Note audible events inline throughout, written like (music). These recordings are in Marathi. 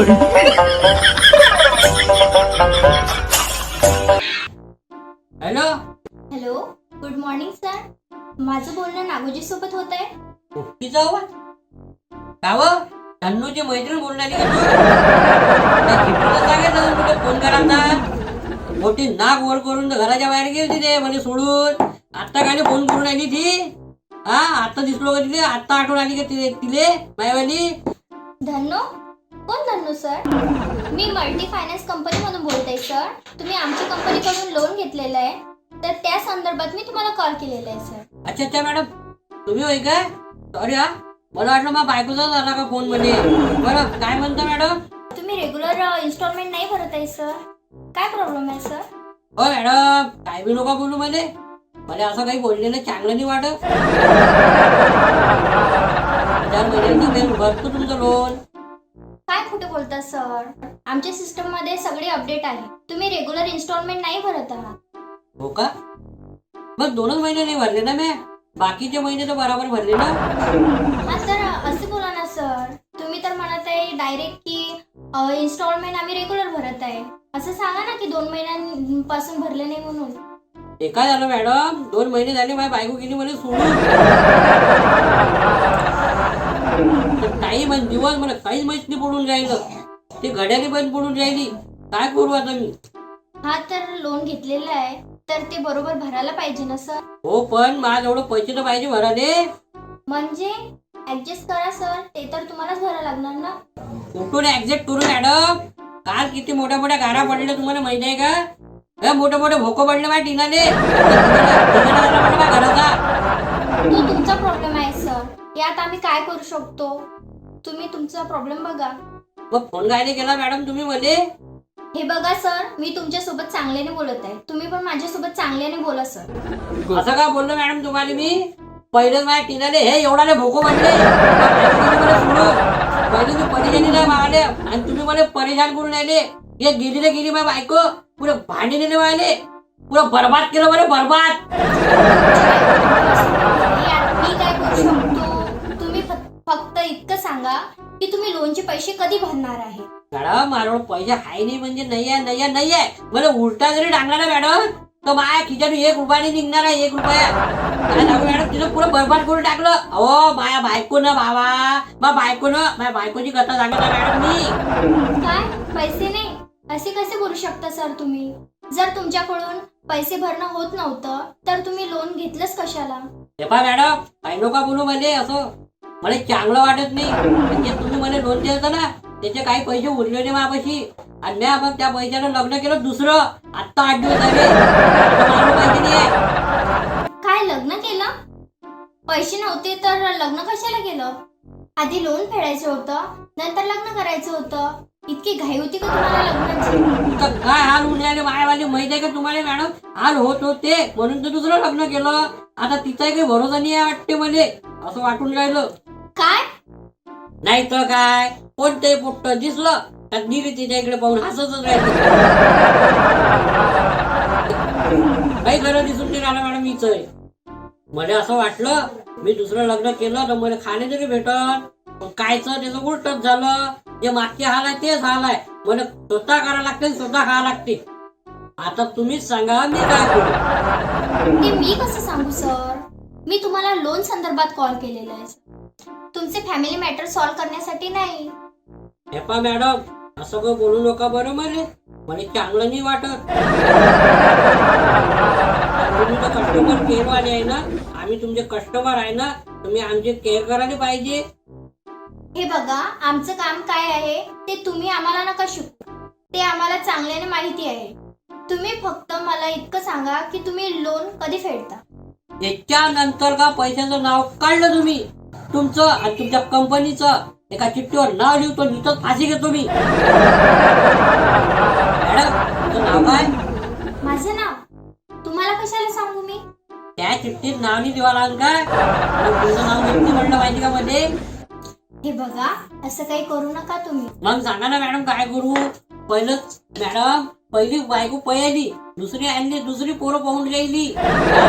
Hello? Hello good morning sir माझं बोलणं नागोजी सोबत होत आहे. पोपटीचा आवाज? का व? धन्नूची मैत्रीण बोलून आली का तू? त्या सांगितलं तुला फोन करायचा मोठी नाक वर करून तर घराच्या बाहेर गेली ते म्हणजे सोडून. आता काय फोन करून आली ती. हा आता दिसलो का तिथे? आता आठवण आली का तिले तिले? मायवाली? धन्नो कोण धन्नो सर. मी मल्टी फायनान्स कंपनीमधून बोलते सर. तुम्ही आमच्या कंपनीकडून लोन घेतलेलं आहे. तर त्या संदर्भात मी तुम्हाला कॉल केलेला आहे सर. अच्छा अच्छा मॅडम तुम्ही होय काय? सॉरी हा. मला वाटलं मग बायकोचा झाला का फोनमध्ये. बरं काय म्हणता मॅडम तुम्ही रेग्युलर इन्स्टॉलमेंट नाही भरत आहे सर. काय प्रॉब्लेम आहे सर? हो मॅडम काय बी नका बोलू मध्ये मला असं काही बोललेलं चांगलं नाही वाटत. (laughs) हजार महिन्यांनी मी भरतो तुमचं लोन खोटं बोलता सर? आमच्या सिस्टममध्ये सगळे अपडेट आहे. तुम्ही रेग्युलर इन्स्टॉलमेंट नाही भरत आहात. हो का? मग दोनच महिने नाही भरले ना मी? बाकीचे महिने तर बरोबर भरले ना? हा तर असं बोला ना सर. तुम्ही तर म्हणत आहे डायरेक्ट की इन्स्टॉलमेंट आम्ही रेग्युलर भरत आहे. असं सांगा ना की दोन महिन्यांपासून भरले नाही म्हणून. ते काय झालं मॅडम? दोन महिने झाले माझी बायको गेली मला सोडून. टाईम आणि दिवस मला काहीच माहीत नाही पडून राहिलं. ते घड्याने बंद पडून राहिली. काय करू आता मी? हा तर लोन घेतलेलं आहे तर ते बरोबर भरायला पाहिजे ना सर हो पण माझ एवढं पैसे तर पाहिजे भराले. म्हणजे ऍडजस्ट करा सर ते तर तुम्हालाच भरायला लागणार ना? कुठून ऍक्झेक्ट करू मॅडम काल किती मोठ्या मोठ्या गारा पडल्या तुम्हाला माहिती आहे का? हे मोठे मोठे भोको पडले माझ्या घराचा तो तुमचा प्रॉब्लेम आहे सर यात आम्ही काय करू शकतो? तुम्ही तुमचा प्रॉब्लेम बघा. मग फोन गायले केला मॅडम तुम्ही मले हे बघा सर मी तुमच्यासोबत चांगल्याने बोलत आहे. तुम्ही पण माझ्यासोबत चांगल्याने बोला सर असं का बोललो मॅडम तुम्हाला मी? पहिलं माझ्या टिनाले हे एवढाले भोको मला सोडून पहिले मी परेशानी नाही मागले आणि तुम्ही मला परेशान करून राहिले. हे गेली ना गेली माझी बायको. पुरे भांडी नेले वाहिले. पुरं बरबाद केलं बरं बरबाद यात मी काय करू शकतो तुम्ही फ- फक्त इतकं सांगा की तुम्ही लोनचे पैसे कधी भरणार आहे? मॅडम माझ्याकडे पैसे आहे नाही म्हणजे नाही आहे नाही आहे नाही आहे मला उलटा जरी टाकला ना मॅडम तर माझ्या खिच्यातून एक रुपयाने निघणार आहे एक रुपया. काय सांगू मॅडम तिनं पुरं बरबाद करून टाकलं. अहो माया बायकोनं बाबा मा बायकोनं माझ्या बायकोची कथा सांगत आहे मॅडम मी. काय? पैसे नाही? असे कसे बोलू शकता सर तुम्ही? जर तुमच्याकडून पैसे भरणं होत नव्हतं तर तुम्ही लोन घेतलंच कशाला? हे पहा मॅडम काही नका बोलू मध्ये असं. मला चांगलं वाटत नाही. म्हणजे तुम्ही मला लोन द्यायचं ना त्याचे काही पैसे उरले नाही माझ्यापाशी. आणि मी मग त्या पैशानं लग्न केलं दुसरं. आत्ता आठ दिवस झाले. पैसे नाही काय लग्न केलं? पैसे नव्हते तर लग्न कशाला केलं? आधी लोन फेडायचं होतं नंतर लग्न करायचं होतं. इतकी घाई होती का तुम्हाला लग्नाची? काय हाल होऊन राहिले? मायावाली माहिती आहे का तुम्हाला मॅडम? हाल होत होते म्हणून तर दुसरं लग्न केलं. आता तिचा काही भरोसा नाही आहे वाटते मला असं वाटून राहिलं. काय? नाही तर काय? कोणतंही पोट्ट दिसलं तर दिली तिच्या इकडे पाहून हसतच राहिलं. काही खरं दिसून नाही राहिलं मॅडम मीच आहे मला असं वाटलं मी दुसरं लग्न केलं तर मला खाणे तरी भेटल कायचं त्याचं उलटच झालं. जे मागचे हाल आहे तेच हाल आहे मला स्वतः करावं लागते स्वतः खावं लागते. आता तुम्हीच सांगा मी काय करू? ते मी कसं सांगू सर? मी तुम्हाला लोन संदर्भात कॉल केलेला आहे. तुमचे फॅमिली मॅटर सॉल्व्ह करण्यासाठी नाही. हे पा मॅडम असं का बोलू नका बरं मला मला चांगलं नाही वाटत. तुम्ही तर कस्टमर केअर वाले आहे ना? आम्ही तुमचे कस्टमर आहे ना? तुम्ही आमचे केअर करायला पाहिजे. हे बघा आमचं काम काय आहे? ते तुम्ही आम्हाला नका शिकू. ते आम्हाला चांगल्याने माहिती आहे. तुम्ही फक्त मला इतकं सांगा की तुम्ही लोन कधी फेडता? त्याच्यानंतर का पैशाचं नाव काढलं तुम्ही? तुमचं आणि तुमच्या कंपनीचं एका चिठ्ठीवर नाव लिहितो तिथं फाशी घेतो मी. मॅडम तुमचं नाव काय? माझं नाव? तुम्हाला कशाला सांगू मी? त्या चिठ्ठीत नाव नाही देवा लागेल काय मग तुमचं नाव नक्की म्हणलं पाहिजे का मध्ये हे बघा असं काही करू नका तुम्ही. मग सांगा ना मॅडम काय करू? पहिलं मॅडम पहिली बायको पयाली दुसरी आणली दुसरी पोरं पाहून की काय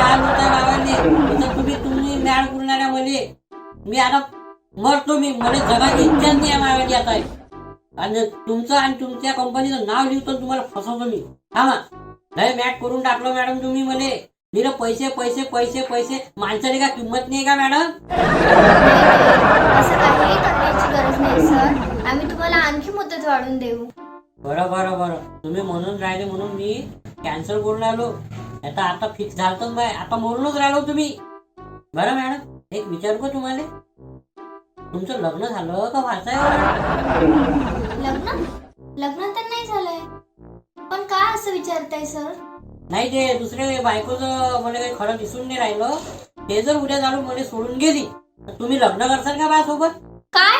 हाल होत इथं तुम्ही तुम्ही मॅड करणाऱ्या मध्ये मी आता मरतो मी मला जगाची इच्छाच नाही माझ्यासाठी आता. आणि तुमचं आणि तुमच्या कंपनीचं नाव लिहितो तुम्हाला फसवतो मी. थांबा. लय मॅट करून टाकलं मॅडम तुम्ही मला निर पैसे पैसे पैसे पैसे. माणसाने का किंमत नाही का मॅडम? असं काहीही करण्याची गरज नाही सर. आम्ही तुम्हाला आणखी मुदत वाढवून देऊ. बरं बरं बरं. तुम्ही म्हणून राहिले म्हणून मी कॅन्सल करून राहिलो आता आता फिक्स झालं बाय आता म्हणूनच राहिलो तुम्ही. बरं मॅडम एक विचारू का तुम्हाला? तुमचं लग्न झालं का व्हायचं आहे लग्न? लग्न तर नाही झालंय. पण का असं विचारताय सर? नाही ते दुसरे बायकोचं मला काही खरं दिसून नाही राहिलं. ते जर उद्या झालं मला सोडून गेली तर तुम्ही लग्न करसाल का माझ्यासोबत? काय?